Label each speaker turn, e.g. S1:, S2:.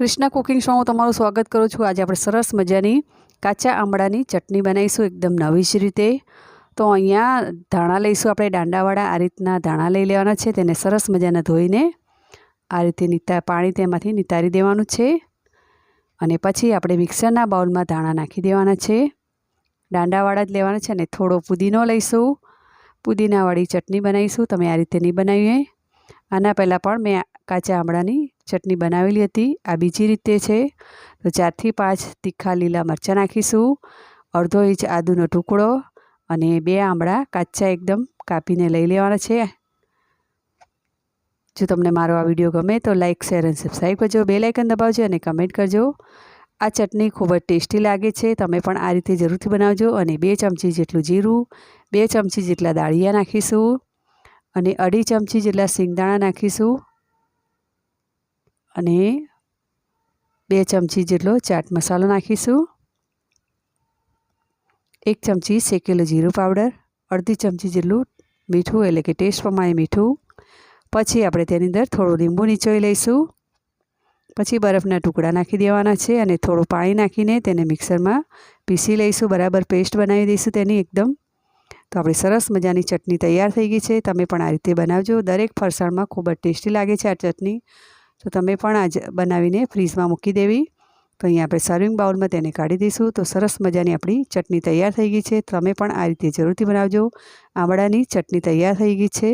S1: Krishna cooking શોમાં તમારું સ્વાગત કરું છું. આજે આપણે સરસ મજાની કાચા આંબળાની ચટણી બનાવીશું એકદમ નવી જ રીતે. તો અહીંયા ધાણા લઈશું આપણે, દાંડાવાળા આ રીતના ધાણા લઈ લેવાના છે, તેને સરસ મજાના ધોઈને આ રીતે નિતા, પાણી તેમાંથી નિતારી દેવાનું છે. અને પછી આપણે મિક્સરના બાઉલમાં ધાણા નાખી દેવાના છે. દાંડાવાળા જ લેવાના છે અને થોડો પુદીનો લઈશું. પુદીનાવાળી ચટણી બનાવીશું, તમે આ રીતે નહીં બનાવીએ. આના પહેલાં પણ મેં કાચા આંબળાની ચટણી બનાવેલી હતી. આ બીજી રીતે છે. તો ચારથી પાંચ તીખા લીલા મરચાં નાખીશું. અડધો ઇંચ આદુનો ટુકડો અને બે આમળા કાચા એકદમ કાપીને લઈ લેવાના છે. જો તમને મારો આ વીડિયો ગમે તો લાઇક શેર અને સબસ્ક્રાઈબ કરજો. બે લાઇકન દબાવજો અને કમેન્ટ કરજો. આ ચટણી ખૂબ જ ટેસ્ટી લાગે છે. તમે પણ આ રીતે જરૂરથી બનાવજો અને બે ચમચી જેટલું જીરું, બે ચમચી જેટલા દાળિયા નાખીશું અને અઢી ચમચી જેટલા સિંગદાણા નાખીશું. અને બે ચમચી જેટલો ચાટ મસાલો નાખીશું. એક ચમચી શેકેલું જીરું પાવડર, અડધી ચમચી જેટલું મીઠું એટલે કે ટેસ્ટ પ્રમાણે મીઠું. પછી આપણે તેની અંદર થોડું લીંબુ નીચોઈ લઈશું. પછી બરફના ટુકડા નાખી દેવાના છે અને થોડું પાણી નાખીને તેને મિક્સરમાં પીસી લઈશું. બરાબર પેસ્ટ બનાવી દઈશું તેની એકદમ. તો આપણી સરસ મજાની ચટણી તૈયાર થઈ ગઈ છે. તમે પણ આ રીતે બનાવજો. દરેક ફરસાણમાં ખૂબ જ ટેસ્ટી લાગે છે આ ચટણી. તો તમે પણ આજ બનાવીને ફ્રીઝમાં મૂકી દેવી. તો અહીંયા આપણે સર્વિંગ બાઉલમાં તેને કાઢી દઈશું. તો સરસ મજાની આપણી ચટણી તૈયાર થઈ ગઈ છે. તમે પણ આ રીતે જરૂરથી બનાવજો. આંબળાની ચટણી તૈયાર થઈ ગઈ છે.